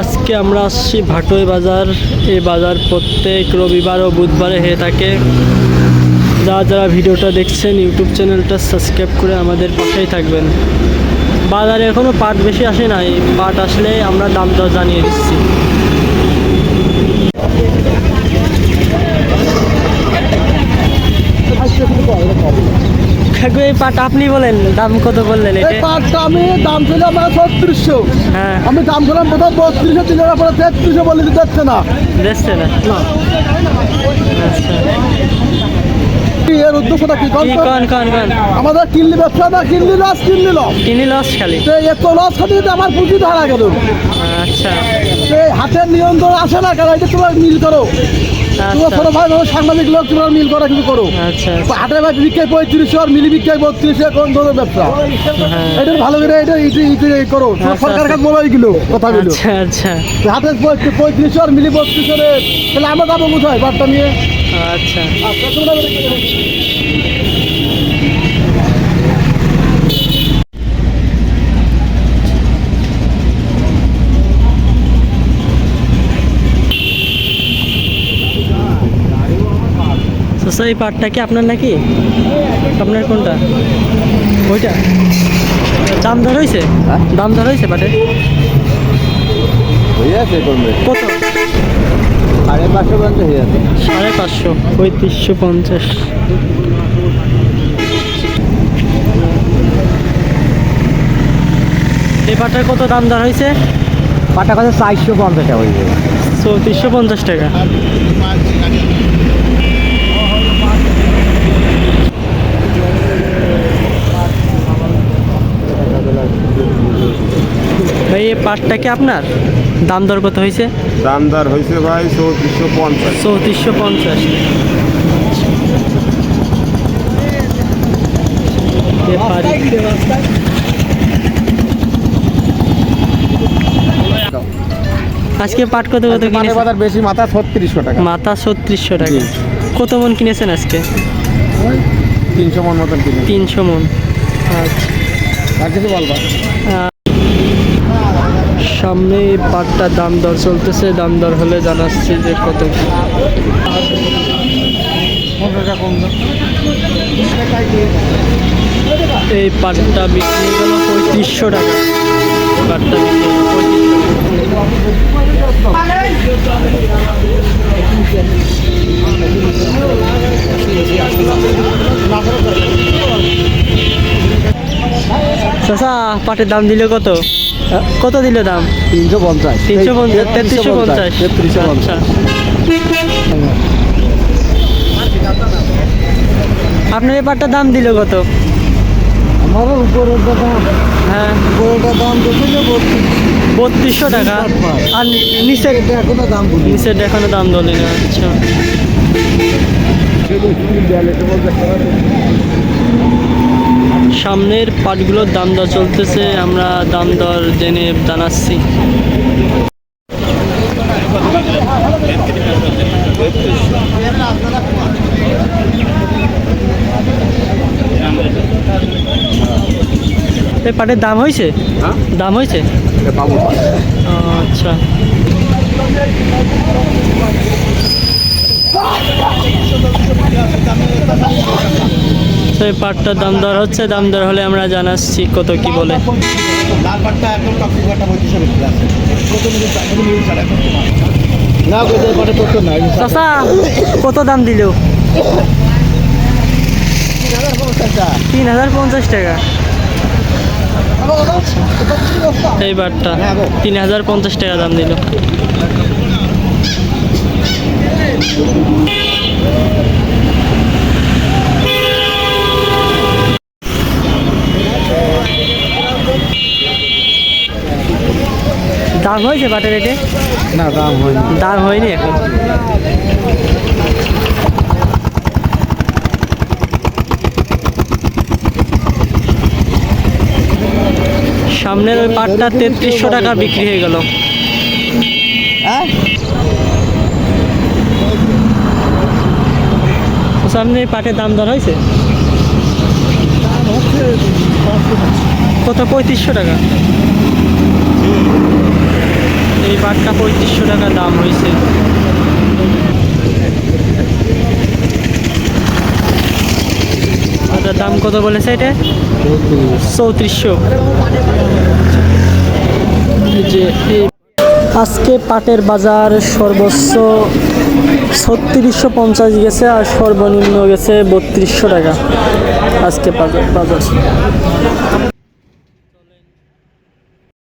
আজকে আমরা আসছি ভাটোই বাজার। এই বাজার প্রত্যেক রবিবার ও বুধবারে হয়ে থাকে। যারা যারা ভিডিওটা দেখছেন, ইউটিউব চ্যানেলটা সাবস্ক্রাইব করে আমাদের পাশেই থাকবেন। বাজারে এখনও পাট বেশি আসে নাই। পাট আসলে আমরা দাম দর জানিয়ে দিচ্ছি। কাকু এই পাট আপনি বলেন দাম কত বললেন এই পাটটা আমি দাম ছিল আমার ছত্রিশশো। হ্যাঁ। আমি দাম ছিলাম প্রথম বত্রিশশো তিন হাজার পরে তেত্রিশশো বলে দিচ্ছে না? দেখছে এর উদ্দেশ্যটা কি? কি কন? কন কন আমাদের কিনলি ব্যবসা না কিনলি লস কিনলি লস খালি? তো এত লস আমার পুঁজি ধরা গেল। আচ্ছা। হাতের নিয়ন্ত্রণ আসে না কেন এটা তোমরা মিল করো। তোমার আচ্ছা ছোট ভাই তোমার সাংবাদিক লোক তোমরা মিল করা কিছু করো। আচ্ছা হাটের ভাই বিক্রি পঁয়ত্রিশশো আর মিলি বিক্রয় বত্রিশশো কোন ধরনের ব্যবসা? হ্যাঁ। এটা ভালো করে এটা করো। আচ্ছা, সরকার আচ্ছা। কাছে বলাই গেলো কথা বলো। আচ্ছা আচ্ছা। হাতে পঁয়ত্রিশশো আর মিলি বত্রিশশো তাহলে আমরা যাব কোথায়? বার্তা নিয়ে। আচ্ছা। আচ্ছা, তোমরা বলে কি করো? চাচা এই পাটটা কি আপনার নাকি? আপনার কোনটা? ওইটা? দাম দর হয়েছে দাম দর হয়েছে পাটের? হয়ে আছে কত? সাড়ে পাঁচশো পর্যন্ত হয়ে আছে। সাড়ে পাঁচশো পঁয়ত্রিশশো পঞ্চাশ। এই পাটার কত দাম দর হয়েছে পাটা কথা চারশো পঞ্চাশ টাকা হয়ে যাবে। চৌত্রিশশো পঞ্চাশ টাকা। পাটটা কি আপনার? দাম দর কত হয়েছে? দাম দর হয়েছে ভাই চৌত্রিশশো পঞ্চাশ। চৌত্রিশশো পঞ্চাশ। আজকে পাট কত কত মানে কিনেছেন? বাজার বেশি মাথা ছত্রিশশো টাকা। মাথা ছত্রিশশো টাকা। কত মন কিনেছেন আজকে? তিনশো মন মতন কিনে তিনশো মন। আচ্ছা। আর কিছু বলবা? সামনে এই পাটটার দাম দর চলতেছে দাম দর হলে জানাচ্ছি যে কত এই পাটটা বিক্রি গেল পঁয়ত্রিশশো টাকা। পাটটা বিক্রি হলো চাচা পাটের দাম দিলে কত? কত দিল দাম? তিনশো পঞ্চাশ। তিনশো পঞ্চাশ তেত্রিশশো পঞ্চাশ। তেত্রিশশো পঞ্চাশ। আপনার পাটটার দাম দিল কত? আমার উপরের দাম হ্যাঁ। উপরের দাম দেখে বত্রিশশো টাকা। আর নিচের এখনও দাম নিচের এখনও দাম দলি না আচ্ছা সামনের পাটগুলোর দাম দর চলতেছে আমরা দাম দর জেনে জানাচ্ছি। এই পাটের দাম হয়েছে? দাম হয়েছে? আচ্ছা। তো এই পাটটার দাম দর হচ্ছে দাম দর হলে আমরা জানাচ্ছি কত কি বলে। কত দাম দিল? তিন হাজার পঞ্চাশ টাকা। এই বারটা তিন হাজার পঞ্চাশ টাকা দাম দিল। দাম হয়েছে বাটের রেটে? না দাম হয়নি। দাম হয়নি এখন? সামনের ওই পাটটা তেত্রিশশো টাকা বিক্রি হয়ে গেল। হ্যাঁ? সামনে পাটের দাম দর হয়েছে? কত? পঁয়ত্রিশশো টাকা। এই পাটটা পঁয়ত্রিশশো টাকা দাম হয়েছে। ওটার দাম কত বলেছে এটা? চৌত্রিশশো। আজকে পাটের বাজার সর্বোচ্চ ছত্রিশশো পঞ্চাশ গেছে আর সর্বনিম্ন গেছে বত্রিশশো টাকা আজকে বাজার।